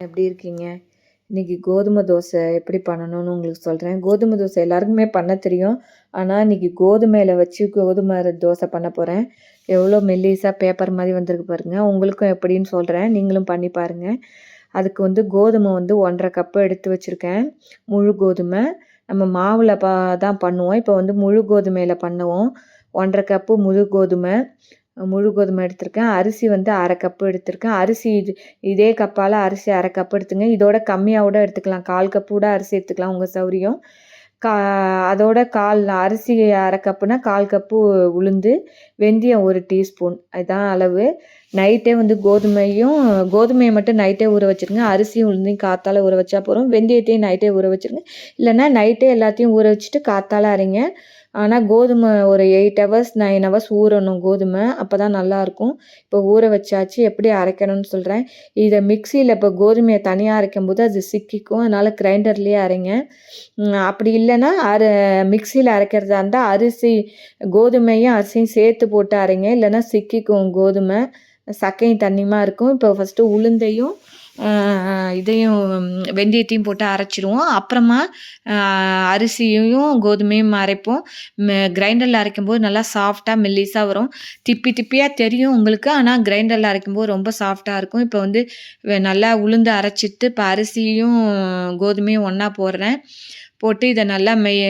எப்படி இருக்கீங்க? இன்றைக்கி கோதுமை தோசை எப்படி பண்ணணும்னு உங்களுக்கு சொல்கிறேன் கோதுமை தோசை எல்லாருக்குமே பண்ண தெரியும். ஆனால் இன்றைக்கி கோதுமையில் வச்சு கோதுமை தோசை பண்ண போகிறேன் எவ்வளோ மெல்லிஸாக பேப்பர் மாதிரி வந்திருக்கு பாருங்கள் உங்களுக்கும் எப்படின்னு சொல்கிறேன் நீங்களும் பண்ணி பாருங்கள் அதுக்கு வந்து கோதுமை வந்து ஒன்றரை கப்பு எடுத்து வச்சுருக்கேன். முழு கோதுமை. நம்ம மாவில் பா தான் பண்ணுவோம். இப்போ வந்து முழு கோதுமையில் பண்ணுவோம். ஒன்றரை கப்பு முழு கோதுமை. முழு கோதுமை எடுத்திருக்கேன். அரிசி வந்து அரை கப்பு எடுத்திருக்கேன். அரிசி இது இதே கப்பால் அரிசி அரை கப்பு எடுத்துங்க. இதோட கம்மியாக கூட எடுத்துக்கலாம். கால் கப்பு கூட அரிசி எடுத்துக்கலாம் உங்கள் சௌரியம். கா அதோட கால் அரிசி அரை கப்புனா கால் கப்பு உளுந்து வெந்தயம் ஒரு டீஸ்பூன் அதுதான் அளவு. நைட்டே வந்து கோதுமையும் கோதுமையை மட்டும் நைட்டே ஊற வச்சுருங்க. அரிசியும் உளுந்தையும் காத்தால் ஊற வச்சா போகிறோம் வெந்தயத்தையும் நைட்டே ஊற வச்சுருங்க. இல்லைன்னா நைட்டே எல்லாத்தையும் ஊற வச்சுட்டு காத்தால் அரைங்க. ஆனால் கோதுமை ஒரு எயிட் ஹவர்ஸ் நைன் ஹவர்ஸ் ஊறணும் கோதுமை அப்போ தான் நல்லாயிருக்கும். இப்போ ஊற வச்சாச்சு எப்படி அரைக்கணும்னு சொல்கிறேன் இதை மிக்சியில் இப்போ கோதுமையை தனியாக அரைக்கும் போது அது சிக்கிக்கும். அதனால் கிரைண்டர்லேயே அரைங்க. அப்படி இல்லைன்னா அரை மிக்சியில் அரைக்கிறதா இருந்தால் அரிசி கோதுமையும் அரிசியும் சேர்த்து போட்டு அரைங்க. இல்லைன்னா சிக்கிக்கும் கோதுமை. சக்கையும் தண்ணியுமா இருக்கும். இப்போ ஃபஸ்ட்டு உளுந்தையும் இதையும் வெந்தயத்தையும் போட்டு அரைச்சிருவோம். அப்புறமா அரிசியையும் கோதுமையும் அரைப்போம். கிரைண்டரில் அரைக்கும்போது நல்லா சாஃப்டாக மெல்லிஸாக வரும். திப்பி திப்பியாக தெரியும் உங்களுக்கு. ஆனால் கிரைண்டரில் அரைக்கும்போது ரொம்ப சாஃப்டாக இருக்கும். இப்போ வந்து நல்லா உளுந்து அரைச்சிட்டு இப்போ அரிசியும் கோதுமையும் ஒன்றா போடுறேன். போட்டு இதை நல்லா மெய்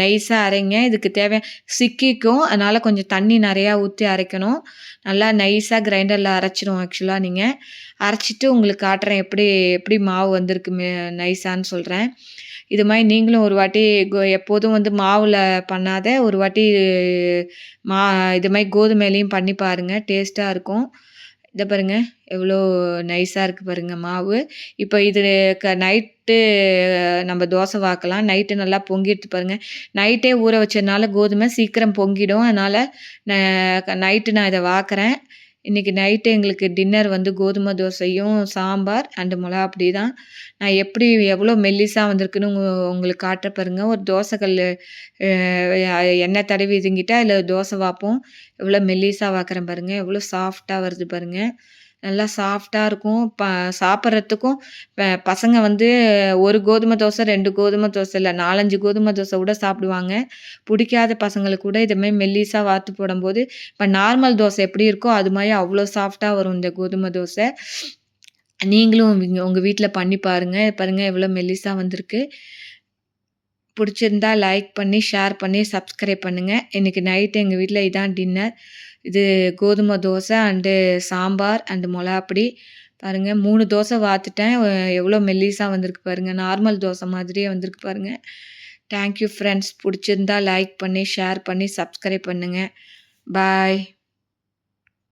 நைஸாக அரைங்க. இதுக்கு தேவை சிக்கிக்கும். அதனால் கொஞ்சம் தண்ணி நிறையா ஊற்றி அரைக்கணும். நல்லா நைஸாக கிரைண்டரில் அரைச்சிடும் ஆக்சுவலாக நீங்கள் அரைச்சிட்டு உங்களுக்கு காட்டுறேன் எப்படி எப்படி மாவு வந்திருக்கு மே நைஸான்னு சொல்கிறேன் இது மாதிரி நீங்களும் ஒரு வாட்டி கோ எப்போதும் வந்து மாவில் பண்ணாத ஒரு வாட்டி மா இது மாதிரி கோதுமையிலையும் பண்ணி பாருங்கள் டேஸ்ட்டாக இருக்கும். இதை பாருங்கள் எவ்வளோ நைஸாக இருக்குது பாருங்கள் மாவு. இப்போ இது க நைட்டு நம்ம தோசை வாக்கலாம். நைட்டு நல்லா பொங்கிட்டு பாருங்கள் நைட்டே ஊற வச்சதுனால கோதுமை சீக்கிரம் பொங்கிடும். அதனால் நைட்டு நான் இதை வாக்குறேன். இன்றைக்கி நைட்டு எங்களுக்கு டின்னர் வந்து கோதுமை தோசையும் சாம்பார் அண்டு மிளகா அப்படி தான். நான் எப்படி எவ்வளோ மெல்லிஸாக வந்திருக்குன்னு உங்களுக்கு காட்ட பாருங்கள் ஒரு தோசைக்கல் எண்ணெய் தடவி இதுங்கிட்டா அதில் தோசை வாப்போம். எவ்வளோ மெல்லிஸாக வாக்குறேன் பாருங்கள் எவ்வளோ சாஃப்டாக வருது பாருங்கள் நல்லா சாஃப்டாக இருக்கும். ப சாப்பிட்றதுக்கும் பசங்க வந்து ஒரு கோதுமை தோசை ரெண்டு கோதுமை தோசை இல்லை நாலஞ்சு கோதுமை தோசை கூட சாப்பிடுவாங்க. பிடிக்காத பசங்களுக்கு கூட இதுமாதிரி மெல்லிஸாக வாத்து போடும்போது இப்போ நார்மல் தோசை எப்படி இருக்கோ அது மாதிரி அவ்வளோ சாஃப்டாக வரும் இந்த கோதுமை தோசை. நீங்களும் உங்கள் வீட்டில் பண்ணி பாருங்கள் பாருங்கள் எவ்வளோ மெல்லிஸாக வந்திருக்கு. பிடிச்சிருந்தா லைக் பண்ணி ஷேர் பண்ணி சப்ஸ்கிரைப் பண்ணுங்கள் இன்றைக்கி நைட்டு எங்கள் வீட்டில் இதான் டின்னர் இது கோதுமை தோசை அண்டு சாம்பார் அண்டு மிளகாப்பொடி. பாருங்கள் மூணு தோசை வாத்துட்டேன் எவ்வளோ மெல்லிஸாக வந்திருக்கு பாருங்கள் நார்மல் தோசை மாதிரியே வந்திருக்கு பாருங்கள் தேங்க்யூ ஃப்ரெண்ட்ஸ் பிடிச்சிருந்தா லைக் பண்ணி ஷேர் பண்ணி சப்ஸ்கிரைப் பண்ணுங்கள் பாய்